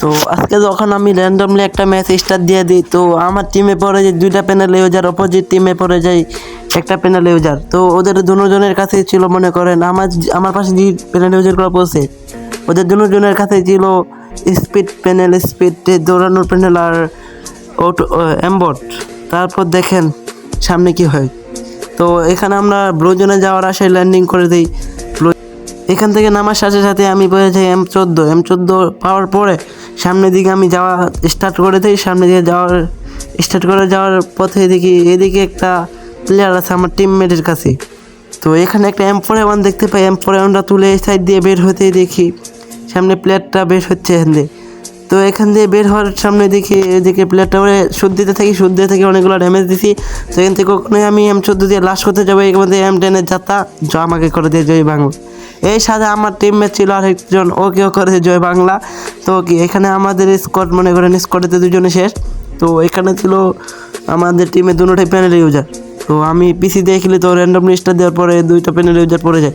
তো আজকে যখন আমি র্যান্ডমলি একটা ম্যাচ স্টার্ট দিয়ে দিই, তো আমার টিমে পড়ে যায় দুইটা প্যানেল ইউজার অপোজিট টিমে পড়ে যায় একটা প্যানেল ইউজার তো ওদের দুজনের কাছে ছিল, মনে করেন, আমার আমার পাশে যে প্যানেল ইউজারগুলো পড়ছে ওদের দুজনের কাছে ছিল স্পিড প্যানেল স্পিড দৌড়ানোর প্যানেল আর অ্যাম্বট তারপর দেখেন সামনে কি হয়। তো এখানে আমরা ব্লুজনে যাওয়ার আশায় ল্যান্ডিং করে দিই। এখান থেকে নামার সাথে সাথে আমি পেয়ে যাই এম চোদ্দ। এম চোদ্দ পাওয়ার পরে সামনের দিকে আমি যাওয়া স্টার্ট করে দিই সামনে দিকে যাওয়ার স্টার্ট করে যাওয়ার পথে দেখি এদিকে একটা প্লেয়ার আছে আমার টিমমেটের কাছে। তো এখানে একটা এম ফোর ওয়ান দেখতে পাই এম ফোর ওয়ানটা তুলে এই সাইড দিয়ে বের হতেই দেখি, সামনে প্লেয়ারটা বের হচ্ছে এখান দিয়ে। তো এখান দিয়ে বের হওয়ার সামনে দেখি, এদিকে প্লেয়ারটা ওরে সুদ দিতে থাকি সুদ দিতে থাকি অনেকগুলো ড্যামেজ দিছি। তো এখান থেকে কখনোই আমি এম চোদ্দ দিয়ে লাশ করতে যাব, এর মধ্যে এম টেনের জ আমাকে করে দিয়ে জয় বাংলা। এই সাথে আমার টিমমেট ছিল আরেকজন, ওকেও করেছে জয় বাংলা। তো কি, এখানে আমাদের স্কোয়াড মনে করেন স্কোয়াডেতে দুজনে শেষ। তো এখানে ছিল আমাদের টিমে দুটোটাই প্যানেল ইউজার তো আমি পিসি দিয়ে খেলি তো র্যান্ডম লিস্টটা দেওয়ার পরে দুইটা প্যানেল ইউজার পড়ে যায়।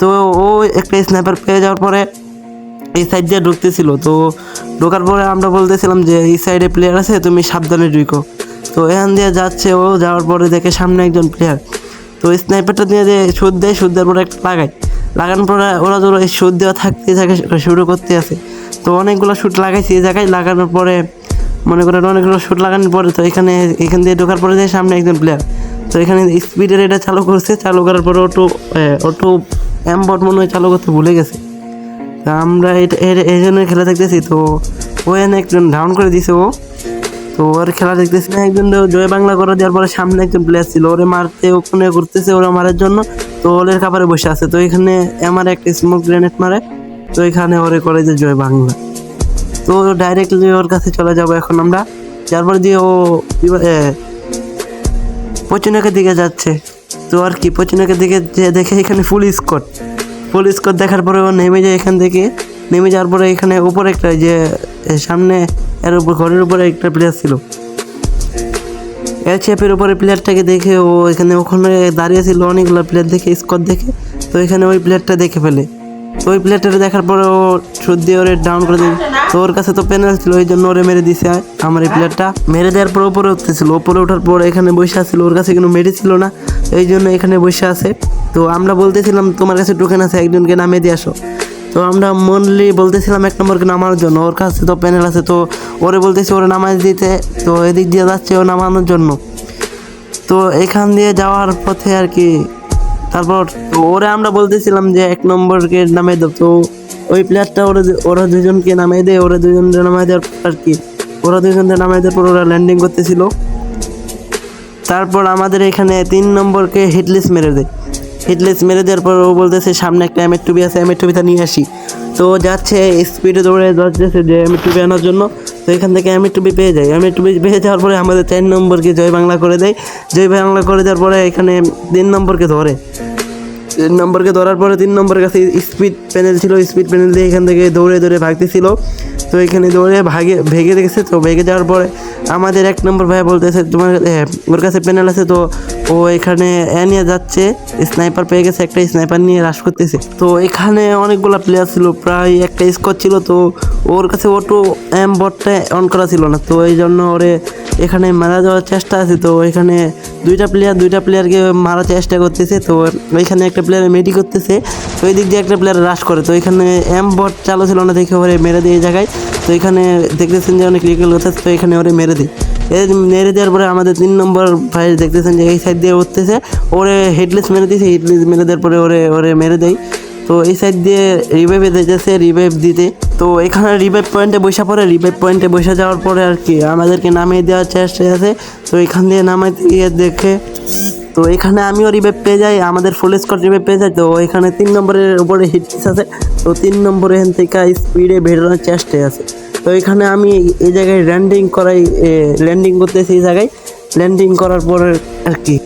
তো ও একটা স্ন্যাপার পেয়ে যাওয়ার পরে এই সাইড দিয়ে ঢুকতেছিল। তো ঢোকার পরে আমরা বলতেছিলাম যে, এই সাইডে প্লেয়ার আছে, তুমি সাবধানে ঢুকো। তো এখান দিয়ে যাচ্ছে ও, যাওয়ার পরে দেখে সামনে একজন প্লেয়ার তো স্নাইপারটা দিয়ে যে সুদ দেয়, সুদ দেওয়ার পরে একটা লাগায়। লাগানোর পরে ওরা তো সুদ দেওয়া থাকতে থাকে, শুরু করতে আছে। তো অনেকগুলো শ্যুট লাগাইছি, এই জায়গায় লাগানোর পরে মনে করেন অনেকগুলো শ্যুট লাগানোর পরে তো এখানে, এখান দিয়ে ঢোকার পরে যায় সামনে একজন প্লেয়ার তো এখানে স্পিডের এটা চালু করছে, চালু করার পরে অটো অটো অ্যাম্বট মনে হয় চালু করতে ভুলে গেছে। তা আমরা এটা এই জন্য খেলা দেখতেছি, তো ও এনে একজন ডাউন করে দিছে ও। তো ওর খেলা দেখতেছি না, একজন জয় বাংলা করে দেওয়ার পরে সামনে একজন প্লেয়ার ছিল, ওরে মারতে ওখানে করতেছে ওরা মারার জন্য। তো ওলের কাপড়ে বসে আছে, তো এখানে আমার একটা স্মোক গ্রেনেড মারে। তো এখানে ওরে করে যে জয় বাংলা। তো ডাইরেক্টলি ওর কাছে চলে যাব এখন আমরা। তারপর দিয়ে ও এবার, এ, পশ্চিমবঙ্গের দিকে যাচ্ছে। তো আর কি পশ্চিমবঙ্গের দিকে যে দেখে এখানে ফুল স্কট ফুল স্কট দেখার পরে ও নেমে যায় এখান থেকে। নেমে যাওয়ার পরে এখানে উপরে একটা যে সামনে এর উপর ঘরের উপরে একটা প্লেয়ার ছিল। এর চেপের উপরে প্লেয়ারটাকে দেখে ও এখানে ওখানে দাঁড়িয়ে ছিল অনেকগুলো প্লেয়ার দেখে স্কোর দেখে। তো এখানে ওই প্লেয়ারটা দেখে ফেলে। তো ওই প্লেয়ারটা দেখার পরে ও সুদ দিয়ে ওরে ডাউন করে দেয় তো ওর কাছে তো প্যানেল ছিল, ওই জন্য ওরে মেরে দিছে। আমার এই প্লেয়ারটা মেরে দেওয়ার পর ওপরে উঠতেছিল, উপরে ওঠার পর এখানে বসে আছিল ওর কাছে কোনো মেডি ছিল না। এই জন্য এখানে বসে আছে। তো আমরা বলতেছিলাম, তোমার কাছে টোকেন আছে, একজনকে নামিয়ে দিয়ে আসো। তো আমরা মনলি বলতেছিলাম, এক নম্বরকে নামানোর জন্য। ওর কাছে তো প্যানেল আছে, তো ওরে বলতেছি, ওরে নামাজ দিতে। তো এদিক দিয়ে যাচ্ছে ও নামানোর জন্য। তো এখান দিয়ে যাওয়ার পথে আর কি তারপর ওরে আমরা বলতেছিলাম যে এক নম্বরকে নামিয়ে দাও। তো ওই প্লেয়ারটা ওরা ওরা দুজনকে নামিয়ে দেয়, ওরা দুজনকে নামিয়ে দেওয়ার আর কি, ওরা দুজনকে নামিয়ে দেওয়ার পর ওরা ল্যান্ডিং করতেছিল। তারপর আমাদের এখানে তিন নম্বরকে হিটলিস মেরে দেয়। হিটলিস মেরে দেওয়ার পর ও বলতেছে, সামনে একটা এমের টুবি আছে এমের টুবিটা নিয়ে আসি। তো যাচ্ছে স্পিডে দৌড়ে যাচ্ছে যে এমের টুবি আনার জন্য। তো এখান থেকে এমের টুবি পেয়ে যায় এমের টুবি পেয়ে যাওয়ার পরে আমাদের চার নম্বরকে জয় বাংলা করে দেয়। জয় বাংলা করে দেওয়ার পরে এখানে তিন নম্বরকে ধরে। তিন নম্বরকে ধরার পরে তিন নম্বরের কাছে স্পিড প্যানেল ছিল। স্পিড প্যানেল দিয়ে এখান থেকে দৌড়ে দৌড়ে ভাগতেছিল। তো এখানে দৌড়ে ভাগে, ভেগে দেখেছে তো ভেগে যাওয়ার পরে আমাদের এক নম্বর ভাই বলতেছে, তোমার ওর কাছে প্যানেল আছে তো ও এখানে এ নিয়ে যাচ্ছে, স্নাইপার পেয়ে গেছে, একটা স্নাইপার নিয়ে রাশ করতেছে। তো এখানে অনেকগুলো প্লেয়ার ছিল, প্রায় একটা স্কোর ছিল, তো ওর কাছে ওটো এম বটটা অন করা ছিল না। তো এই জন্য ওরে এখানে মারা যাওয়ার চেষ্টা আছে, তো এখানে দুইটা প্লেয়ার দুইটা প্লেয়ারকে মারার চেষ্টা করতেছে, তো ওইখানে একটা প্লেয়ার মেডি করতেছে, তো ওই দিক দিয়ে একটা প্লেয়ার রাশ করে। তো এখানে এম বট চালু ছিল না দেখে ওরে মেরে দিয়ে এই জায়গায়। তো এখানে দেখতেছেন যে অনেক রিকেল হচ্ছে, তো এখানে ওরে মেরে দিই মেরে দেওয়ার পরে আমাদের তিন নম্বর ভাই দেখতেছেন যে এই সাইড দিয়ে উঠতেছে, ওরে হেডলেস মেরে দিয়েছে হেডলেস মেরে দেওয়ার পরে ওরে ওরে মেরে দেয়। তো এই সাইড দিয়ে রিভাইভে দিতেছে রিভাইভ দিতে। তো এখানে রিভাইভ পয়েন্টে বসে পড়ে রিভাইভ পয়েন্টে বসে যাওয়ার পরে আর কি, আমাদেরকে নামিয়ে দেওয়ার চেষ্টা আছে। তো এখান দিয়ে নামাইতে গিয়ে দেখে, তো এখানে আমিও রিভাইভ পেয়ে যাই, আমাদের ফুল স্কট রিভাইভ পেয়ে যাই তো এখানে তিন নম্বরের উপরে হিটস আছে। তো তিন নম্বরে এখান থেকে স্পিডে বেরোনোর চেষ্টায় আছে। তো এখানে আমি এই জায়গায় ল্যান্ডিং করাই ল্যান্ডিং করতেছি এই জায়গায়। ল্যান্ডিং করার পরে আর কি।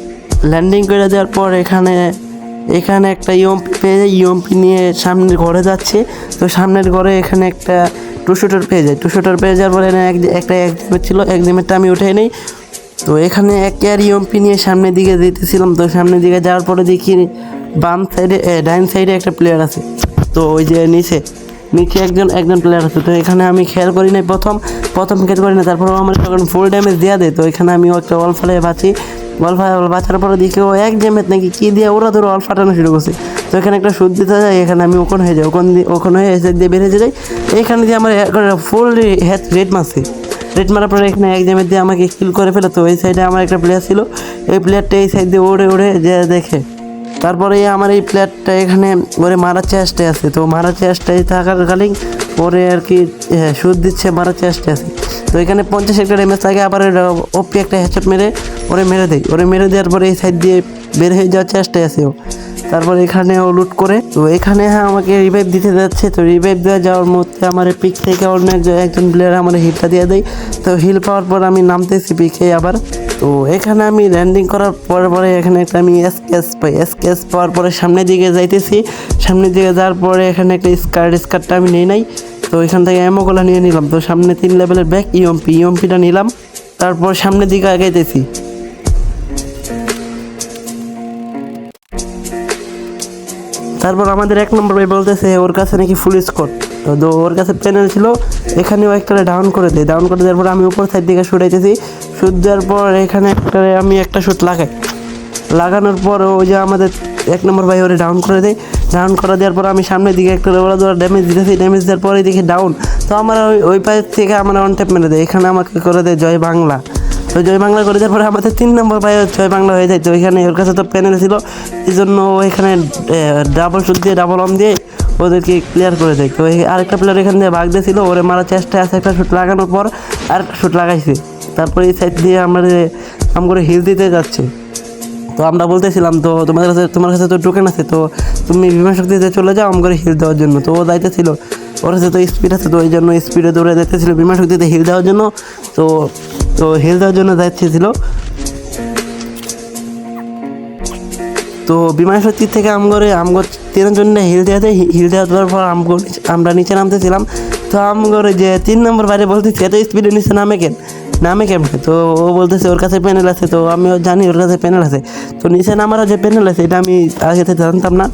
ল্যান্ডিং করে দেওয়ার পর এখানে এখানে একটা ইএমপি পেয়ে যায়। ইএমপি নিয়ে সামনের ঘরে যাচ্ছে। তো সামনের ঘরে এখানে একটা টু শুটার পেয়ে যায়। টু শুটার পেয়ে যাওয়ার পরে এক- একটা একজিমের ছিল। একজিমেরটা আমি উঠে নেই। তো এখানে এক কেয়ার ইএমপি নিয়ে সামনের দিকে যেতেছিলাম। তো সামনের দিকে যাওয়ার পরে দেখি বাম সাইডে ডাইন সাইডে একটা প্লেয়ার আছে। তো ওই যে নিচে নিচে একজন একজন প্লেয়ার আছে। তো এখানে আমি খেয়াল করি নাই প্রথম প্রথম খেয়াল করি না তারপর আমার যখন ফুল ড্যামেজ দেওয়া দেয়, তো এখানে আমি একটা অল ফালে বাঁচি। অল ফালে বাঁচার পরে দেখি ও এক ড্যামেজ নাকি কী দিয়ে ওরা ধরো অল ফাটানো শুরু করছে। তো এখানে একটা সুদ দিতে যায়, এখানে আমি ওখান হয়ে যাই, ওখান দিয়ে ওখানে হয়ে এসে দিয়ে বেরিয়ে যাই। এখানে দিয়ে আমার ফুল হেড রেড মারছে। রেড মারার পরে এখানে এক ড্যামেজ দিয়ে আমাকে কিল করে ফেলে। তো এই সাইডে আমার একটা প্লেয়ার ছিল। এই প্লেয়ারটা এই সাইড দিয়ে উড়ে উড়ে যে দেখে। তারপরে আমার এই প্লেয়ারটা এখানে ওরে মারার চেষ্টায় আছে। তো মারার চেষ্টায় থাকাকালীন পরে আর কি হ্যাঁ, সুদ দিচ্ছে মারার চেষ্টায় আছে। তো এখানে পঞ্চাশ একটা ড্যামেজ থাকে আবার ওপি একটা হেডশট মেরে ওরে মেরে দেয়। ওরে মেরে দেওয়ার পরে এই সাইড দিয়ে বের হয়ে যাওয়ার চেষ্টায় আছে ও। তারপর এখানে ও লুট করে তো এখানে হ্যাঁ আমাকে রিভাইভ দিতে যাচ্ছে। তো রিভাইভ দেওয়া যাওয়ার মধ্যে আমার পিক থেকে অন্য একজন প্লেয়ার আমার হিলটা দিয়ে দেয়। তো হিল পাওয়ার পর আমি নামতেছি পিকে আবার। তো এখানে আমি ল্যান্ডিং করার পরে পরে এখানে একটা আমি এসকেস পাই। এসকেস পাওয়ার পরে সামনের দিকে যাইতেছি। সামনের দিকে যাওয়ার পরে এখানে একটা স্কার্ট স্কার্টটা আমি নিই নাই। তো এখান থেকে অ্যামোগুলো নিয়ে নিলাম। তো সামনে তিন লেভেলের ব্যাগ ইএমপি ইএমপিটা নিলাম। তারপর সামনের দিকে আগাইতেছি। তারপর আমাদের এক নম্বর ভাই বলতেছে, ওর কাছে নাকি ফুল স্কোর তো ওর কাছে প্যানেল ছিল। এখানেও একটা ডাউন করে দেয় ডাউন করে দেওয়ার পর আমি উপর সাইড দিকে শুটাইতেছি শুট দেওয়ার পর এখানে একটা আমি একটা শুট লাগাই। লাগানোর পর ওই যে আমাদের এক নম্বর ভাই ওরে ডাউন করে দেয়। ডাউন করে দেওয়ার পর আমি সামনের দিকে একটা ওরা ধরা ড্যামেজ দিতেছি। ড্যামেজ দেওয়ার পরে দেখি ডাউন তো আমার ওই ওই পায়ের থেকে আমার অন ট্যাপ মেরে দেয়। এখানে আমাকে করে দেয় জয় বাংলা। তো জয় বাংলা করে দেওয়ার পরে আমাদের তিন নম্বর ভাই জয় বাংলা হয়ে যায়। তো এখানে ওর কাছে তো প্যানেল ছিল। এই জন্য ও এখানে ডাবল শুট দিয়ে ডাবল অন দিয়ে ওদেরকে ক্লিয়ার করে দেয়। তো আরেকটা প্লেয়ার এখান দিয়ে ভাগ দিয়েছিল। ওরে মারার চেষ্টায় আছে একটা শুট লাগানোর পর আরেকটা শুট লাগাইছে। তারপরে এই সাইড দিয়ে আমরা আম করে হিল দিতে যাচ্ছে। তো আমরা বলতেছিলাম, তো তোমাদের কাছে, তোমার কাছে তো টোকেন আছে, তো তুমি বিমান শক্তিতে চলে যাও আম করে হিল দেওয়ার জন্য। তো ও দায়িত্ব ওর কাছে তো স্পিড আছে, তো ওই জন্য স্পিডে দৌড়ে যাইতেছিল বিমান শক্তিতে হিল দেওয়ার জন্য। তো তো হিল দেওয়ার জন্য দায়িত্ব ছিল তো বিমান শক্তির থেকে আমগরে আমগর জন্য হিল দেওয়াতে হিল দেওয়ার পর আমগর আমরা নিচে নামতেছিলাম। তো আমগরে যে তিন নম্বর বাইরে বলতেছি, এত স্পিডে নিচে নামে কেন? নামে কেমনে? তো ও বলতেছে, ওর কাছে প্যানেল আছে। তো আমিও জানি ওর কাছে প্যানেল আছে। তো নিচে নামারও যে প্যানেল আছে, এটা আমি আগে থেকে জানতাম না।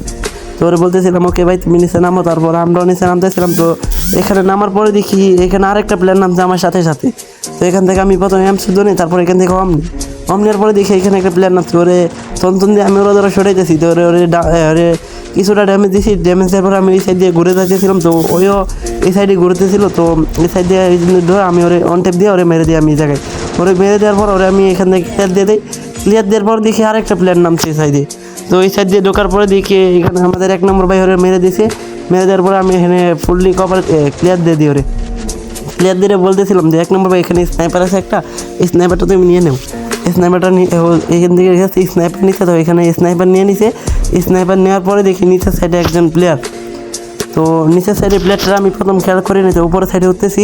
তো ওরে বলতেছিলাম, ওকে ভাই, তুমি নিচে নামো। তারপর আমরাও নিচে নামতেছিলাম। তো এখানে নামার পরে দেখি এখানে আরেকটা প্লেয়ার নামছে আমার সাথে সাথে। তো এখান থেকে আমি প্রথমে এম শুধু নিই, তারপর এখান থেকে অমনি অমনির পরে দেখি এখানে একটা প্লেয়ার নামছে। ওরে তন্তন দিয়ে আমি ওরা ধরে সরাইতেছি। তো ওরে ওরে ওরে কিছুটা ড্যামেজ দিয়েছি ড্যামেজ দেওয়ার পরে আমি এই সাইড দিয়ে ঘুরে যাচ্ছিলাম। তো ওইও এই সাইডে ঘুরতেছিল, তো এই সাইড দিয়ে ধরে আমি ওরে অন টেপ দিয়ে ওরে মেরে দিই আমি এই জায়গায়। ওরে মেরে দেওয়ার পর ওরে আমি এখান থেকে ক্লিয়ার দিয়ে দিই। ক্লিয়ার দেওয়ার পর দেখি আরেকটা প্লেয়ার নামছে এই সাইডে। তো এই সাইড দিয়ে ঢোকার পরে দেখি এখানে আমাদের এক নম্বর ভাই ওরে মেরে দিয়েছে মেরে দেওয়ার পরে আমি এখানে ফুললি কভার ক্লিয়ার দিয়ে দিই ওরে। প্লেয়ার দিয়ে বলতেছিলাম যে এক নম্বর ভাই এখানে স্নাইপার আছে একটা, এই স্নাইপারটা তুমি নিয়ে নেও। স্নাইপারটা এখান থেকে স্নাইপার নিচ্ছে তো এখানে স্নাইপার নিয়ে নিছে। স্নাইপার নেওয়ার পরে দেখি নিচের সাইডে একজন প্লেয়ার তো নিচের সাইডে প্লেয়ারটা আমি প্রথম খেয়াল করে নিতে উপরের সাইডে উঠতেছি,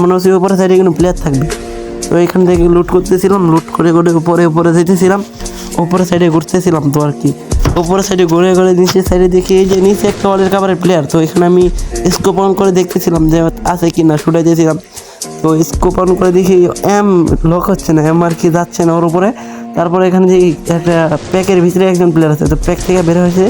মনে হচ্ছে উপরের সাইডে কিন্তু প্লেয়ার থাকবে। তো এখান থেকে লুট করতেছিলাম লুট করে করে উপরে উপরে যেতেছিলাম, উপরের সাইডে ঘুরতেছিলাম তো আর কি। উপরের সাইডে ঘুরে ঘুরে নিচের সাইডে দেখি এই যে নিচে একটা অলের কাভারের প্লেয়ার তো এখানে আমি স্কোপ অন করে দেখতেছিলাম যে আছে কি না শুটাই দিয়েছিলাম। তো স্কোপ অন করে দেখি এম লক হচ্ছে না এম আর কি যাচ্ছে না ওর উপরে। তারপরে এখানে যে একটা প্যাকের ভিতরে একজন প্লেয়ার আছে, তো প্যাক থেকে বের হয়েছে।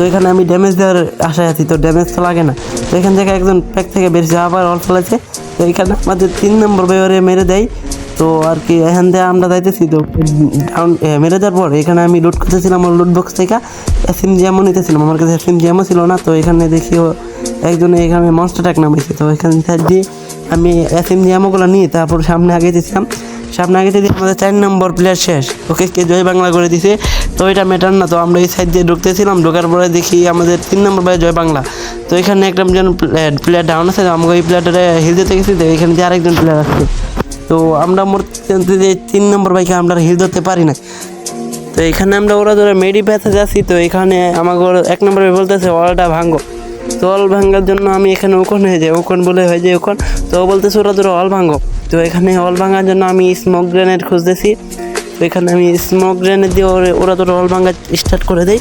তো এখানে আমি ড্যামেজ দেওয়ার আশায় আছি, তো ড্যামেজ তো লাগে না। তো এখান থেকে একজন প্যাক থেকে বেরিয়েছে আবার অল ফেলেছে। তো এখানে আমাদের তিন নম্বর বেয়ারে মেরে দেয়। তো আর কি, এখান থেকে আমরা যাইতেছি, তো ডাউন মেরে দেওয়ার পর এখানে আমি লুট করতেছিলাম আমার লুট বক্স থেকে। এসিম জ্যামও নিতেছিলাম, আমার কাছে এসিম জ্যামও ছিল না, তো এখানে দেখি একজন এখানে মনস্টার ট্যাক নামাইছে। তো এখান থেকে আমি এসিম জ্যামোগুলো নিয়ে তারপর সামনে আগে দিয়েছিলাম সামনে আগে দিয়ে আমাদের চার নম্বর প্লেয়ার শেষ, ওকে কে জয় বাংলা করে দিছে, তো এটা ম্যাটার না। তো আমরা এই সাইড দিয়ে ঢুকতেছিলাম, ঢোকার পরে দেখি আমাদের তিন নম্বর প্লেয়ার জয় বাংলা। তো এখানে একটা যেন প্লেয়ার ডাউন আছে আমাকে ওই প্লেয়ারটা হিল দিতে গেছি, তো এখানে যে আরেকজন প্লেয়ার আছে। তো আমরা মোট তিন নম্বর বাইকে আমরা হিল ধরতে পারি না তো এখানে আমরা ওরা ধরে মেডি প্যাসে যাচ্ছি, তো এখানে আমাকে এক নম্বরে বলতেছে ওয়ালটা ভাঙ্গো তো অল ভাঙ্গার জন্য আমি এখানে ওখন হয়ে যাই। ওখন বলে হয়ে যায় ওখন তো বলতেছে, ওরা ধরো অল ভাঙ্গো তো এখানে অল ভাঙার জন্য আমি স্মোক গ্রেনেড খুঁজতেছি। তো এখানে আমি স্মোক গ্রেনেড দিয়ে ওরে- ধরো অল ভাঙা স্টার্ট করে দেয়।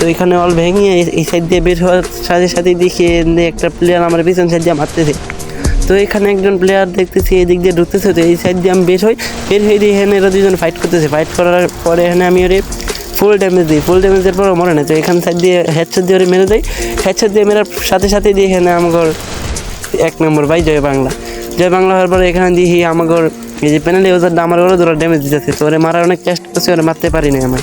তো এখানে অল ভেঙে এই- সাইড দিয়ে বের হওয়ার সাথে সাথে দেখি একটা প্লেয়ার আমার পিছন সাইড দিয়ে মারতেছে। তো এখানে একজন প্লেয়ার দেখতেছি এই দিক দিয়ে ঢুকতেছে। তো এই সাইড দিয়ে আমি বের হই। বের হয়ে দিয়ে এখানে এরা দুজন ফাইট করতেছে। ফাইট করার পরে এখানে আমি ওরে ফুল ড্যামেজ দিই ফুল ড্যামেজের পর মরে না। তো এখান সাইড দিয়ে হেডশট দিয়ে মেরে দেয় হেডশট দিয়ে মেরার সাথে সাথে দিয়ে এখানে আমার এক নম্বর ভাই জয় বাংলা। জয় বাংলা হওয়ার পরে এখানে দিয়ে আমাগর এই যে প্যানেলে ওদের আমার ওরা ধরো ড্যামেজ দিতেছে। তো ওরে মারার অনেক চেষ্টা করছে, ওরা মারতে পারি না আমার